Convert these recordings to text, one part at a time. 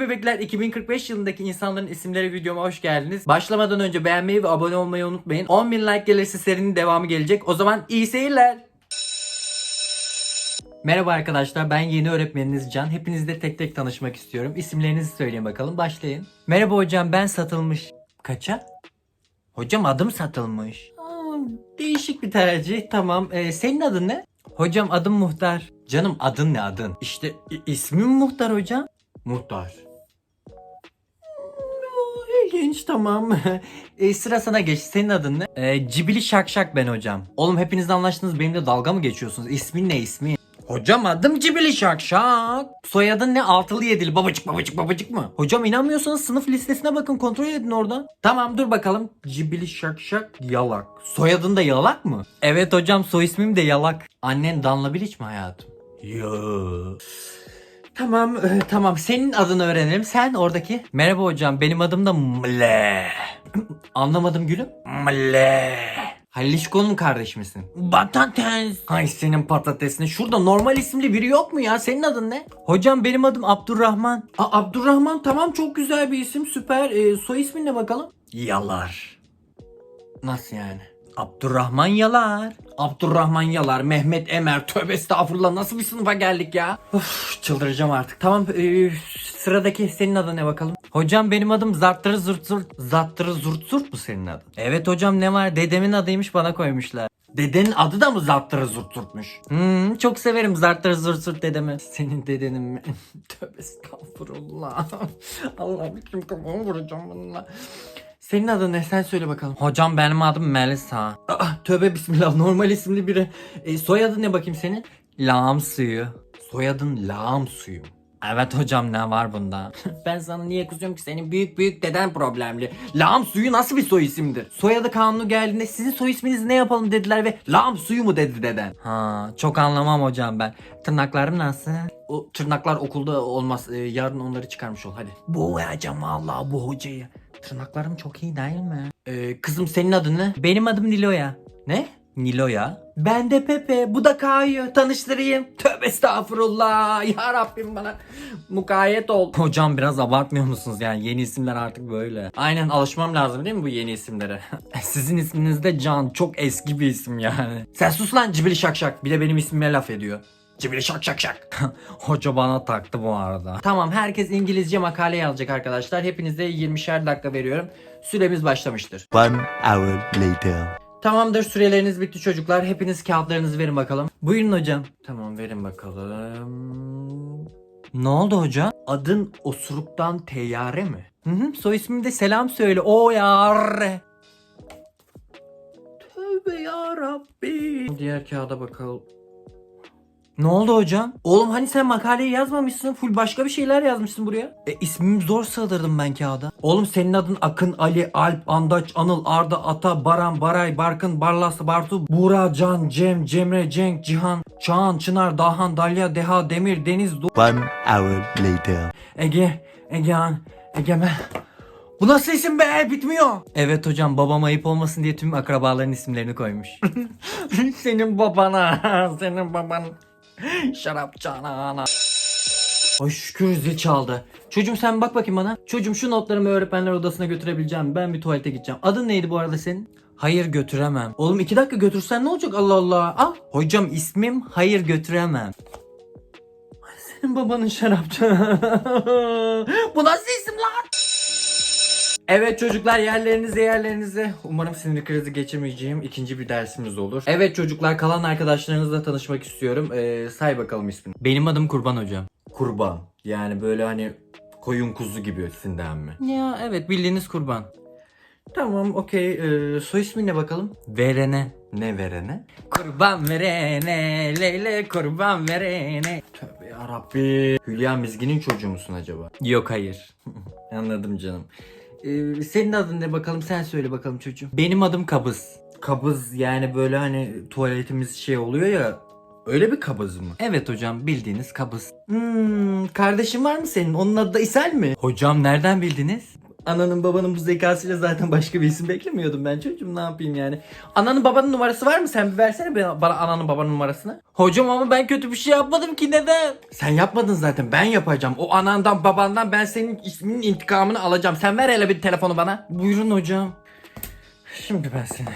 bebekler 2045 yılındaki insanların isimleri videoma hoş geldiniz. Başlamadan önce beğenmeyi ve abone olmayı unutmayın. 10.000 like gelirse serinin devamı gelecek. O zaman iyi seyirler. Merhaba arkadaşlar ben yeni öğretmeniniz Can. Hepinizle tek tek tanışmak istiyorum. İsimlerinizi söyleyin bakalım başlayın. Merhaba hocam ben satılmış. Kaça? Hocam adım satılmış. Aa, değişik bir tercih tamam. Ee, senin adın ne? Hocam adım Muhtar. Canım adın ne adın? İşte ismim Muhtar hocam. Muhtar. İlginç tamam. e, sıra sana geç. Senin adın ne? E, Cibili Şakşak ben hocam. Oğlum hepiniz anlaştınız benimle dalga mı geçiyorsunuz? İsmin ne ismi? Hocam adım Cibili Şakşak. Soyadın ne? Altılı yedili babacık babacık babacık mı? Hocam inanmıyorsanız sınıf listesine bakın kontrol edin oradan. Tamam dur bakalım. Cibili Şakşak Yalak. Soyadın da Yalak mı? Evet hocam soy ismim de Yalak. Annen Danla Bilic mi hayatım? Yoo. Tamam e, tamam senin adını öğrenelim. Sen oradaki. Merhaba hocam benim adım da Mle. Anlamadım gülüm. Mle. Halişko'nun kardeş misin? Patates. Hay senin patatesine. Şurada normal isimli biri yok mu ya? Senin adın ne? Hocam benim adım Abdurrahman. Aa, Abdurrahman tamam çok güzel bir isim süper. E, soy ismin ne bakalım? Yalar. Nasıl yani? Abdurrahman Yalar. Abdurrahman Yalar, Mehmet Emer. Tövbe estağfurullah nasıl bir sınıfa geldik ya? Uf, çıldıracağım artık. Tamam e, sıradaki senin adın ne bakalım? Hocam benim adım Zarttırı Zurt Zurt. Zarttırı Zurt Zurt mu senin adın? Evet hocam ne var? Dedemin adıymış bana koymuşlar. Dedenin adı da mı Zarttırı Zurt Zurt'muş? Hmm, çok severim Zarttırı Zurt Zurt dedemi. Senin dedenin mi? Tövbe estağfurullah. Allah biçim kafamı vuracağım bununla. Senin adın ne? Sen söyle bakalım. Hocam benim adım Melisa. Aa, tövbe bismillah normal isimli biri. E, soyadın ne bakayım senin? Lağım suyu. Soyadın lağım suyu. Evet hocam ne var bunda? ben sana niye kızıyorum ki senin büyük büyük deden problemli. Lağım suyu nasıl bir soy isimdir? Soyadı kanunu geldiğinde sizin soy isminizi ne yapalım dediler ve lağım suyu mu dedi deden. Ha çok anlamam hocam ben. Tırnaklarım nasıl? O tırnaklar okulda olmaz. Ee, yarın onları çıkarmış ol hadi. Boğacağım vallahi bu hocayı. Tırnaklarım çok iyi değil mi? Ee, kızım senin adın ne? Benim adım Niloya. Ne? Niloya. Ben de Pepe. Bu da Kayu. Tanıştırayım. Tövbe estağfurullah. Ya Rabbim bana mukayyet ol. Hocam biraz abartmıyor musunuz? Yani yeni isimler artık böyle. Aynen alışmam lazım değil mi bu yeni isimlere? Sizin isminiz de Can. Çok eski bir isim yani. Sen sus lan cibili şakşak. Bir de benim ismime laf ediyor. Cibili şak şak şak. Hoca bana taktı bu arada. Tamam herkes İngilizce makale yazacak arkadaşlar. Hepinize 20'şer dakika veriyorum. Süremiz başlamıştır. One hour later. Tamamdır süreleriniz bitti çocuklar. Hepiniz kağıtlarınızı verin bakalım. Buyurun hocam. Tamam verin bakalım. Ne oldu hoca? Adın osuruktan teyyare mi? Hı hı soy ismim de selam söyle. O yar. Tövbe ya Rabbi. Diğer kağıda bakalım. Ne oldu hocam? Oğlum hani sen makaleyi yazmamışsın. Full başka bir şeyler yazmışsın buraya. E ismimi zor sığdırdım ben kağıda. Oğlum senin adın Akın, Ali, Alp, Andaç, Anıl, Arda, Ata, Baran, Baray, Barkın, Barlas, Bartu, Buğra, Can, Cem, Cemre, Cenk, Cihan, Çağan, Çınar, Dahan, Dalya, Deha, Demir, Deniz, Do- One hour later. Ege, Egehan, Egemen. Bu nasıl isim be? Bitmiyor. Evet hocam babam ayıp olmasın diye tüm akrabaların isimlerini koymuş. senin babana, senin baban. Şarap canana. Ay şükür zil çaldı. Çocuğum sen bak bakayım bana. Çocuğum şu notlarımı öğretmenler odasına götürebileceğim. Ben bir tuvalete gideceğim. Adın neydi bu arada senin? Hayır götüremem. Oğlum iki dakika götürsen ne olacak Allah Allah. Al. Hocam ismim hayır götüremem. Ay, Senin babanın şarapçı. bu nasıl isim lan? Evet çocuklar yerlerinize yerlerinize. Umarım sinir krizi geçirmeyeceğim ikinci bir dersimiz olur. Evet çocuklar kalan arkadaşlarınızla tanışmak istiyorum. Ee, say bakalım ismini. Benim adım Kurban hocam. Kurban. Yani böyle hani koyun kuzu gibisinden mi? Ya evet bildiğiniz kurban. Tamam okey. Ee, soy ismin ne bakalım? Verene. Ne verene? Kurban verene. Leyle kurban verene. Tövbe yarabbi. Hülya Mizgin'in çocuğu musun acaba? Yok hayır. Anladım canım. Ee, senin adın ne bakalım sen söyle bakalım çocuğum. Benim adım Kabız. Kabız yani böyle hani tuvaletimiz şey oluyor ya Öyle bir kabız mı? Evet hocam bildiğiniz kabız. Hmm, kardeşin var mı senin? Onun adı da İsel mi? Hocam nereden bildiniz? Ananın babanın bu zekasıyla zaten başka bir isim beklemiyordum ben çocuğum ne yapayım yani. Ananın babanın numarası var mı? Sen bir versene bana, bana ananın babanın numarasını. Hocam ama ben kötü bir şey yapmadım ki neden? Sen yapmadın zaten ben yapacağım. O anandan babandan ben senin isminin intikamını alacağım. Sen ver hele bir telefonu bana. Buyurun hocam. Şimdi ben seni.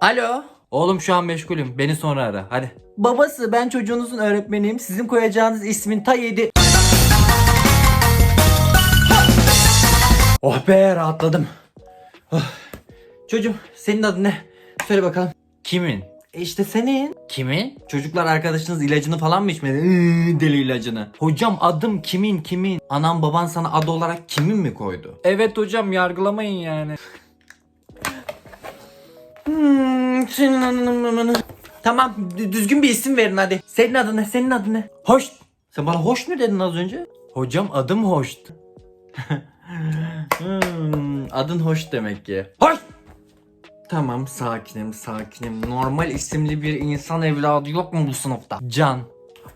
Alo. Oğlum şu an meşgulüm. Beni sonra ara. Hadi. Babası ben çocuğunuzun öğretmeniyim. Sizin koyacağınız ismin ta yedi. Oh be rahatladım. Oh. Çocuğum senin adın ne? Söyle bakalım. Kimin? E işte senin. Kimin? Çocuklar arkadaşınız ilacını falan mı içmedi? Iıı, deli ilacını. Hocam adım kimin kimin? Anam baban sana adı olarak kimin mi koydu? Evet hocam yargılamayın yani. Hmm, senin adın Tamam dü- düzgün bir isim verin hadi. Senin adın ne? Senin adın ne? Hoş. Sen bana hoş mu dedin az önce? Hocam adım hoştu. Hmm, adın hoş demek ki. Hoş! Tamam sakinim sakinim. Normal isimli bir insan evladı yok mu bu sınıfta? Can.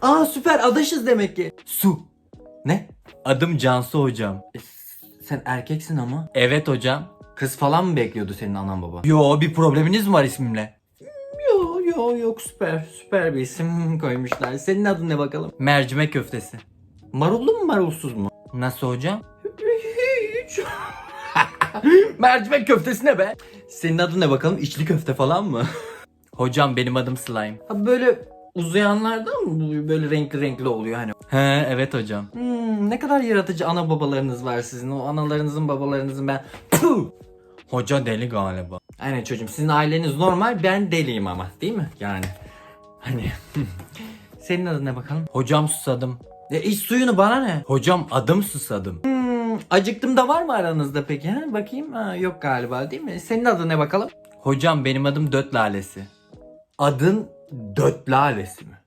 Aa süper adaşız demek ki. Su. Ne? Adım Cansu hocam. E, sen erkeksin ama. Evet hocam. Kız falan mı bekliyordu senin anan baba? Yo bir probleminiz mi var ismimle? Yo yo yok süper süper bir isim koymuşlar. Senin adın ne bakalım? Mercimek köftesi. Marullu mu marulsuz mu? Nasıl hocam? Hiç. Mercimek köftesi ne be? Senin adın ne bakalım? İçli köfte falan mı? Hocam benim adım Slime. Ha böyle uzayanlardan mı? Böyle renkli renkli oluyor hani. He evet hocam. Hmm, ne kadar yaratıcı ana babalarınız var sizin. O analarınızın babalarınızın ben. Puh! Hoca deli galiba. Aynen çocuğum sizin aileniz normal ben deliyim ama değil mi? Yani. Hani. Senin adın ne bakalım? Hocam susadım. Ya iç suyunu bana ne? Hocam adım susadım. Hmm, acıktım da var mı aranızda peki? Ha? Bakayım. Ha, yok galiba değil mi? Senin adın ne bakalım? Hocam benim adım Döt Lalesi. Adın Döt Lalesi mi?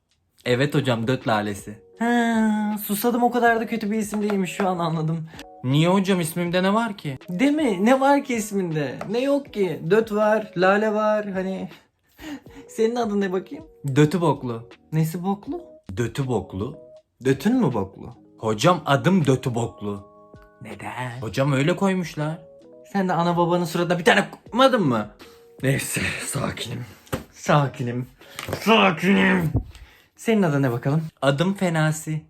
Evet hocam Döt Lalesi. Ha, susadım o kadar da kötü bir isim değilmiş şu an anladım. Niye hocam ismimde ne var ki? Değil mi? Ne var ki isminde? Ne yok ki? Döt var, lale var hani. Senin adın ne bakayım? Dötü boklu. Nesi boklu? Dötü boklu. Dötün mü boklu? Hocam adım Dötü boklu. Neden? Hocam öyle koymuşlar. Sen de ana babanın suratına bir tane koymadın mı? Neyse sakinim. Sakinim. Sakinim. Senin adın ne bakalım? Adım Fenasi.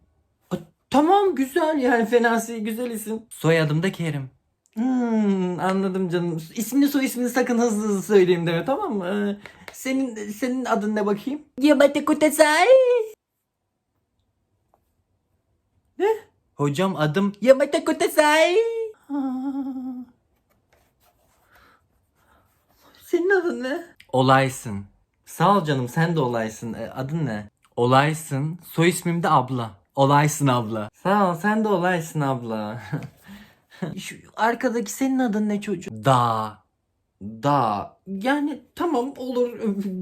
A, tamam güzel yani Fenasi güzel isim. Soyadım da Kerim. Hmm, anladım canım. İsmini soy ismini sakın hızlı hızlı söyleyeyim deme tamam mı? Ee, senin senin adın ne bakayım? Yamate Kutesai. Ne? Hocam adım Yamate Kutesai. Senin adın ne? Olaysın. Sağ ol canım sen de olaysın. Ee, adın ne? Olaysın. Soy ismim de abla. Olaysın abla. Sağ ol sen de olaysın abla. Şu arkadaki senin adın ne çocuğum? Da. Da. Yani tamam olur.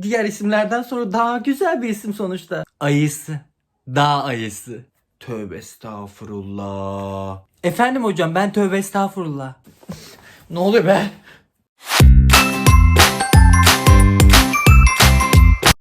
Diğer isimlerden sonra daha güzel bir isim sonuçta. Ayısı. Dağ ayısı. Tövbe estağfurullah. Efendim hocam ben tövbe estağfurullah. ne oluyor be?